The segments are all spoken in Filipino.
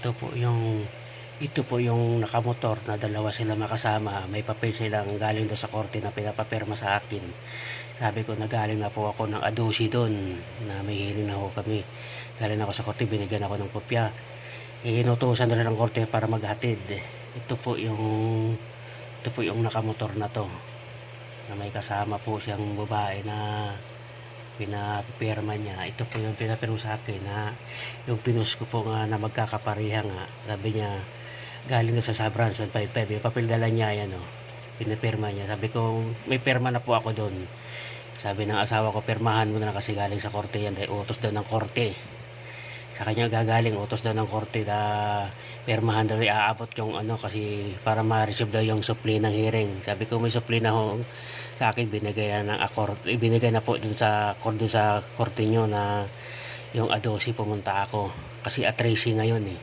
Ito po yung ito po yung nakamotor na dalawa sila makasama. May papel silang galing doon sa korte na pinapapirma sa akin. Sabi ko nagaling na po ako ng adusi doon na may hearing na ako kami. Galing ako sa korte, binigyan ako ng kopya. Eh, inutusan rin ng korte para maghatid. Ito po yung ito po yung nakamotor na to na may kasama po siyang babae na pinapirma niya. Ito po yung pinapirma sa akin na yung pinost ko po nga na magkakapariha nga. Sabi niya, galing na sa Sabran, 155. Yung papel dala niya, yan o. Pinapirma niya. Sabi ko, may pirma na po ako doon. Sabi ng asawa ko, pirmahan mo na kasi galing sa korte yan. Dahil utos daw ng korte. Sa kanya gagaling, utos daw ng korte na pirmahan daw iaabot yung ano kasi para ma-receive daw yung supply ng hearing. Sabi ko, may supply na ho. Sa akin binigay na ng accord ibinigay na po dun sa dun sa korte nyo na yung adosi pumunta ako. Kasi at racing ngayon eh.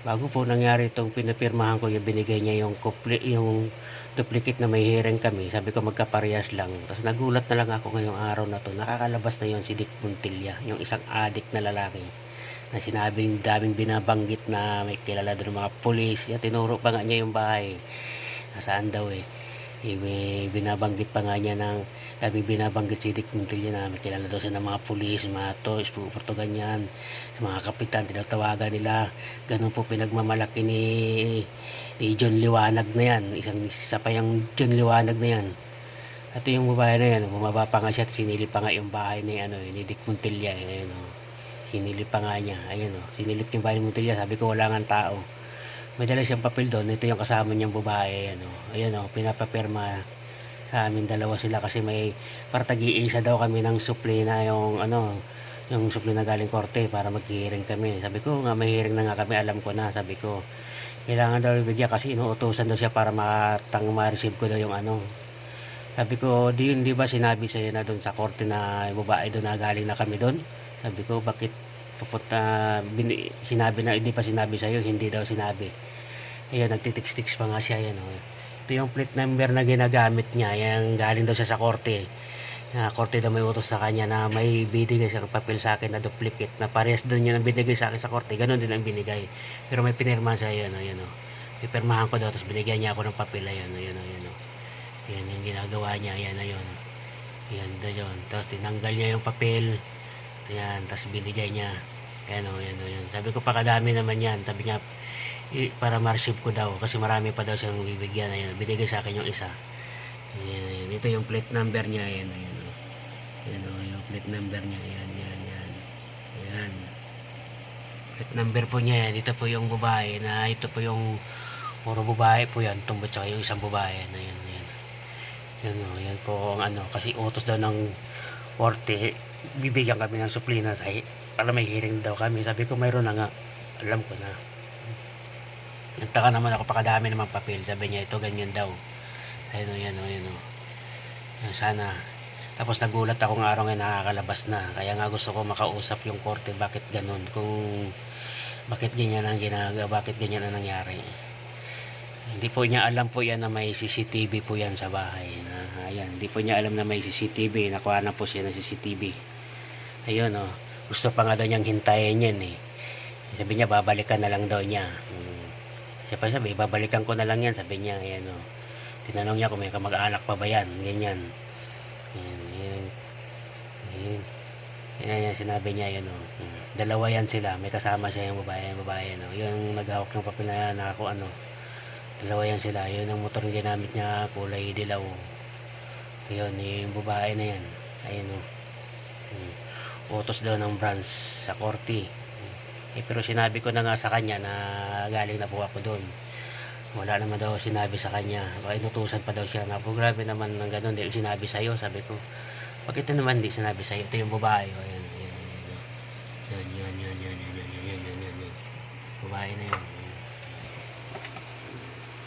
Bago po nangyari itong pinapirmahan ko yung binigay niya yung, kupli, yung duplicate na may hearing kami sabi ko magkaparehas lang. Tapos nagulat na lang ako ngayong araw na to. Nakakalabas na yon si Dick Montilla yung isang addict na lalaki na sinabing daming binabanggit na may kilala doon mga pulis ya, tinuro pa nga niya yung bahay nasaan daw eh eh, may binabanggit pa nga niya ng sabi binabanggit si Dick Montilla na may kilala daw siya ng mga pulis, mga to, puto ganyan, mga kapitan, tinatawagan nila. Ganun po pinagmamalaki ni, ni John Liwanag na yan. Isang isa pa yung John Liwanag na yan. At yung babae na yan, bumaba pa nga siya at sinilip pa nga yung bahay ni, ano, ni Dick Montilla. Eh, ano, sinilip pa nga niya. Ayun, oh, sinilip yung bahay ni Montilla. Sabi ko, wala nga tao may dala siyang papel doon. Ito yung kasama niyang babae. Ano. Ayan o, pinapapirma sa amin dalawa sila kasi may para tag-iisa daw kami ng supli na yung ano yung supli na galing korte para mag-hearing kami. Sabi ko nga may hearing na nga kami, alam ko na. Sabi ko, kailangan daw ibigyan kasi inuutosan daw siya para makatang ma-receive ko daw yung ano. Sabi ko, di yun di ba sinabi sa'yo na doon sa korte na babae doon na galing na kami doon? Sabi ko, bakit pupunta, bini, sinabi na, hindi pa sinabi sa'yo, hindi daw sinabi. Ayun, nagtitix-tix pa nga siya, yan, oh. Ito yung plate number na ginagamit niya, yung galing daw siya sa korte. Na korte daw may utos sa kanya na may binigay sa papel sa akin na duplicate, na parehas doon yun ang binigay sa akin sa korte, ganun din ang binigay. Pero may pinirmahan siya, yan, oh, yan, oh. Pipirmahan ko daw, tapos binigyan niya ako ng papel, ayun, ayun, ayun, oh. Yan yung ginagawa niya, yan, ayun. Yan, daw yun. Tapos tinanggal niya yung papel, yan, tapos binigay niya. Yan o, yan o, yan. Sabi ko, pakadami naman yan. Sabi niya, para ma-receive ko daw. Kasi marami pa daw siyang bibigyan. Ayan, binigay sa akin yung isa. Yan, yan. Ito yung plate number niya. Yan, yan o. Yan o, yung plate number niya. Yan, yan, yan. Yan. Plate number po niya yan. Ito po yung babae na ito po yung puro babae po yan. Tumbot tsaka yung isang babae. Na yan, yan. Yan o, yan po ang ano. Kasi utos daw ng korte bibigyan kami ng suplina sa para may hearing daw kami. Sabi ko mayroon na nga. Alam ko na. Nagtaka naman ako pakadami naman papel. Sabi niya ito ganyan daw. Ayun o, yan o, yan o. Sana. Tapos nagulat ako ng araw ngayon nakakalabas na. Kaya nga gusto ko makausap yung korte bakit ganun. Kung bakit ganyan ang ginagawa, bakit ganyan ang nangyari. Hindi po niya alam po yan na may CCTV po yan sa bahay. Na, ayan, hindi po niya alam na may CCTV. Nakuha na po siya ng CCTV. Ayun, oh. Gusto pa nga daw niyang hintayin yan, eh. Sabi niya, babalikan na lang daw niya. Hmm. Siya pa sabi, babalikan ko na lang yan. Sabi niya, ayan, oh. Tinanong niya kung may kamag-anak pa ba yan. Ganyan. Ayan, ayan. Ayan. Ayan, yan, sinabi niya, yan, oh. Hmm. Dalawa yan sila. May kasama siya yung babae, yung babae, no. Yung naghawak ng papel na na ako, ano. Dalawa yan sila. Yun ang motor na ginamit niya, kulay dilaw. Yun, yung babae na yan. Ayun, oh. Hmm. Utos daw ng branch sa korte. Eh, pero sinabi ko na nga sa kanya na galing na po ako doon. Wala naman daw sinabi sa kanya. Baka inutusan pa daw siya. Nga po, grabe naman ng ganun. Hindi sinabi sa'yo. Sabi ko, bakit naman hindi sinabi sa'yo? Ito yung babae. O, yan, yan, yan, yan. Yan, yan, yan, yan, yan, yan, yan, yan, yan, yan. Babae na yun.